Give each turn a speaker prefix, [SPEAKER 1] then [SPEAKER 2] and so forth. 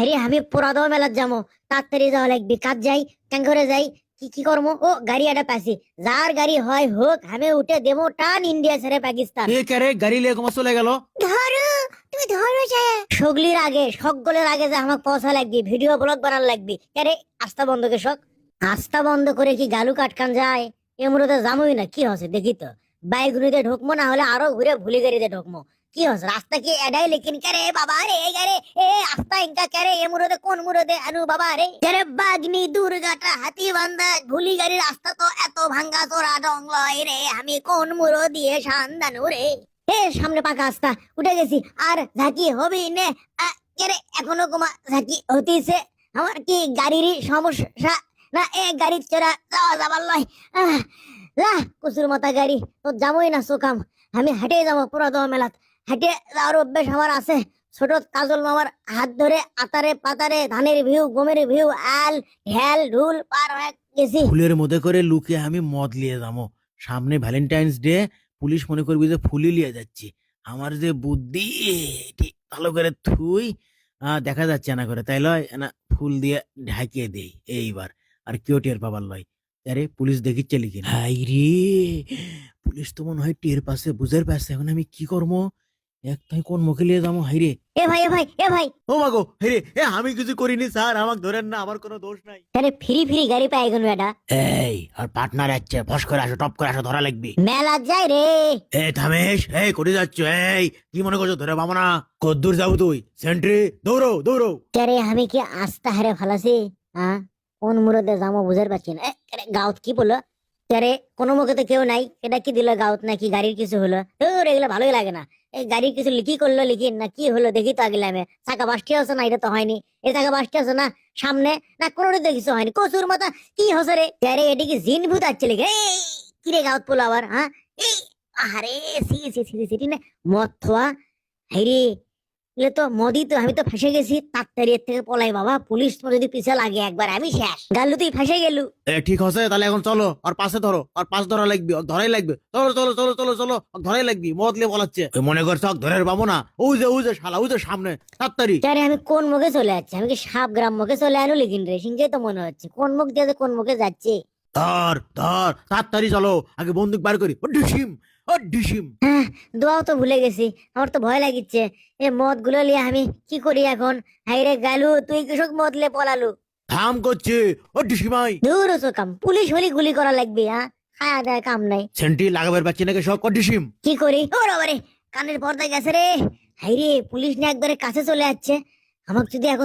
[SPEAKER 1] আরে আমি পুরাদম মেলার যাব তাড়াতাড়ি যাওয়া লাগবে কাজ যাই করে যাই কি কি করব ও গাড়ি একটা পাইছি। যার গাড়ি হয় হোক আমি উঠে দেবো টান ইন্ডিয়া ছেড়ে পাকিস্তান।
[SPEAKER 2] এ গাড়ি লিয়ে কমা চলে গেল?
[SPEAKER 1] ধরো তুমি ধরো সগলির আগে সকলের আগে যে আমাকে পয়সা লাগবে ভিডিও ব্লগ বানার লাগবে। আরে আস্তা বন্ধ কে শখ আস্তা বন্ধ করে কি গালু কাটকান যায়। এমরোতে জামুই না কি হচ্ছে দেখি তো। বাইক গুলিতে ঢুকবো না হলে আরও ঘুরে ভুলি গাড়িতে ঢুকবো কি হচ্ছে রাস্তা কি এডাই লেকিন করে বাবা রে? গারে এ, আস্তা ইনকা করে এ মুরদে কোন মুরদে আনু বাবা রে? করে বাগনি দুর্গাটা হাতি বান্ধা ভুলি গাড়ি রাস্তা তো এত ভাঙ্গা তোরা ডংলয় রে। আমি কোন মুরো দিয়ে সান্দানু রে? এ, সামনে পাকা রাস্তা উঠে গেছি। আর ঝাঁকি হবি নে? কেরে এখনও কুমা ঝাঁকি হতিছে? আমার কি গাড়িরই সমস্যা? না, এ গাড়ি চড়া যাওয়া যাবার লয়। লা কুসুর মাথা গাড়ি তো যাবই না সুকাম। আমি হেঁটে যাব পুরো দোয়া মেলাত। হেঁটে যাওয়ার অভ্যেস আমার আছে। ছোট কাজল মামার হাত ধরে আতারে পাতারে ধানের ভিউ, গমের ভিউ, আল, ঢেল, ঢুল পার হয়ে গেছি।
[SPEAKER 2] ফুলের মধ্যে করে লুকে আমি মদ লিয়ে যাব। সামনে ভ্যালেন্টাইন্স ডে পুলিশ মনে করবি যে ফুলি লিয়ে যাচ্ছি। আমার যে বুদ্ধি, এটি ভালো করে থুই দেখা যাচ্ছে না করে। তাই লয়, না, ফুল দিয়ে ঢাকিয়ে দেই এইবার। আর কেউ টের পাবার লয়। আরে, পুলিশ দেখিচ্ছে লিখে হাই রে, পুলিশ তো মনে হয় টের পাশে বুঝের পাশে এখন আমি কি করব? এক তাই কোন মুখে যাব? হাই রে।
[SPEAKER 1] এ ভাই এ ভাই এ ভাই।
[SPEAKER 2] ও মাগো হাই রে। এ আমি কিছু করিনি স্যার। আমাকে ধরেন না আমার কোনো দোষ নাই।
[SPEAKER 1] আরে ফ্রি ফ্রি গাড়ি পাই গেল এটা
[SPEAKER 2] এই আর পার্টনার যাচ্ছে ফস করে আসো টপ করে আসো ধরা লাগবে।
[SPEAKER 1] মেলা যায় রে।
[SPEAKER 2] এই থামেশ এই করে যাচ্ছ এই কি মনে করছ ধরে পাবো না। কদ্দূর যাব তুই। সেন্ট্রি দৌড়ো দৌড়ো।
[SPEAKER 1] আরে আমি কি আস্তা হারে ফালাছি? হ্যাঁ কোন মুরদে যাব বুঝতে পারছি না। এ, গাউত কি বলল? আরে কোনো মুখে তো কেউ নাই এটা কি দিল গাউত নাকি গাড়ির কিছু হলো তোর এগুলো ভালোই লাগে না এই গাড়ির কিছু লিখি করল লিখি না কি হলো দেখি তো আগে আমি চাকা বাসটি আছে না এটা তো হয়নি এই চাকা বাসটি আছে না সামনে না কোনোটা কিছু হয়নি কচুর মাথা কি হসে রে আরে এটি কি জিন ভূত আসছে লিখে কি রে গাউত পোলা আবার হ্যাঁ এই আরে সি সি সি সি না মদ থোয়া হাইরে এগুলো তো মদি তো আমি তো ফেসে গেছি। তাড়াতাড়ি এর থেকে পলাই বাবা। পুলিশ তো যদি পিছে লাগে একবার আমি শেষ। গাল্লু তুই ফেসে গেলু।
[SPEAKER 2] ঠিক আছে তাহলে এখন চলো আর পাশে ধরো আর পাশ ধরা লাগবে ধরাই লাগবে। চলো চলো চলো চলো চলো ধরাই লাগবে মদ লিয়ে বলাচ্ছে। মনে করছ ওকে ধরে পাবো না? ওই যে ওই যে শালা ওই যে সামনে তাড়াতাড়ি
[SPEAKER 1] আরে আমি কোন মুখে চলে যাচ্ছি? আমি কি সাপ গ্রাম মুখে চলে আনু লিখিন রে সিংহে তো মনে হচ্ছে কোন মুখ দিয়ে কোন মুখে যাচ্ছে?
[SPEAKER 2] ধর ধর তাড়াতাড়ি চলো আগে বন্দুক বার করি। ও ডিসিম ও ডিসিম
[SPEAKER 1] দোয়াও তো ভুলে গেছি আমার তো ভয় লাগিচ্ছে। এ মদগুলো নিয়ে আমি কি করি এখন? গালু তুই কৃষক মদ লে পলালু।
[SPEAKER 2] থাম করছে ও ডিসিমাই
[SPEAKER 1] দূর কাম পুলিশ হলি গুলি করা লাগবে হ্যাঁ খায়া দেয় কাম নাই।
[SPEAKER 2] সেন্টি লাগাবার পাচ্ছি নাকি সব ও ডিসিম
[SPEAKER 1] কি করি? ও বাবারে কানের পর্দা গেছে রে। হাইরে পুলিশ না একবারে কাছে চলে যাচ্ছে আমাকে যদি এখন